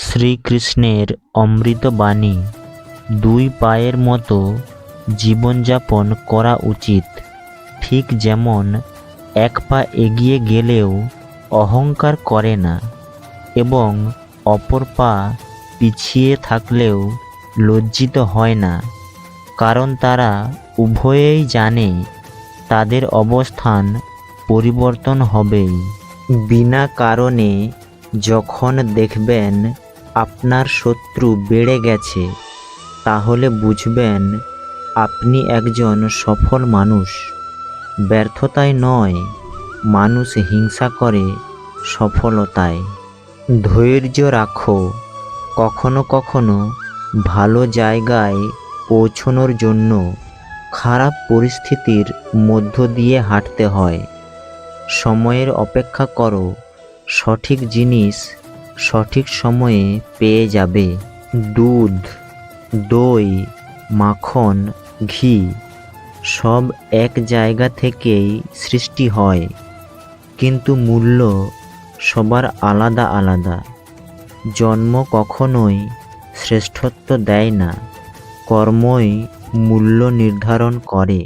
শ্রীকৃষ্ণের অমৃত বাণী দুই পায়ের মতো জীবনযাপন করা উচিত। ঠিক যেমন এক পা এগিয়ে গেলেও অহংকার করে না এবং অপর পা পিছিয়ে থাকলেও লজ্জিত হয় না। কারণ তারা উভয়েই জানে তাদের অবস্থান পরিবর্তন হবেই। বিনা কারণে যখন দেখবেন আপনার শত্রু বেড়ে গেছে, তাহলে বুঝবেন আপনি একজন সফল মানুষ। ব্যর্থতায় নয়, মানুষ হিংসা করে সফলতায়। ধৈর্য রাখো, কখনো কখনো ভালো জায়গায় পৌঁছনোর জন্য খারাপ পরিস্থিতির মধ্য দিয়ে হাঁটতে হয়। সময়ের অপেক্ষা করো, সঠিক জিনিস সঠিক সময়ে পেয়ে যাবে। দুধ, দই, মাখন, ঘি, সব এক জায়গা থেকেই সৃষ্টি হয়। কিন্তু মূল্য সবার আলাদা আলাদা। জন্ম কখনোই শ্রেষ্ঠত্ব দেয় না, কর্মই মূল্য নির্ধারণ করে।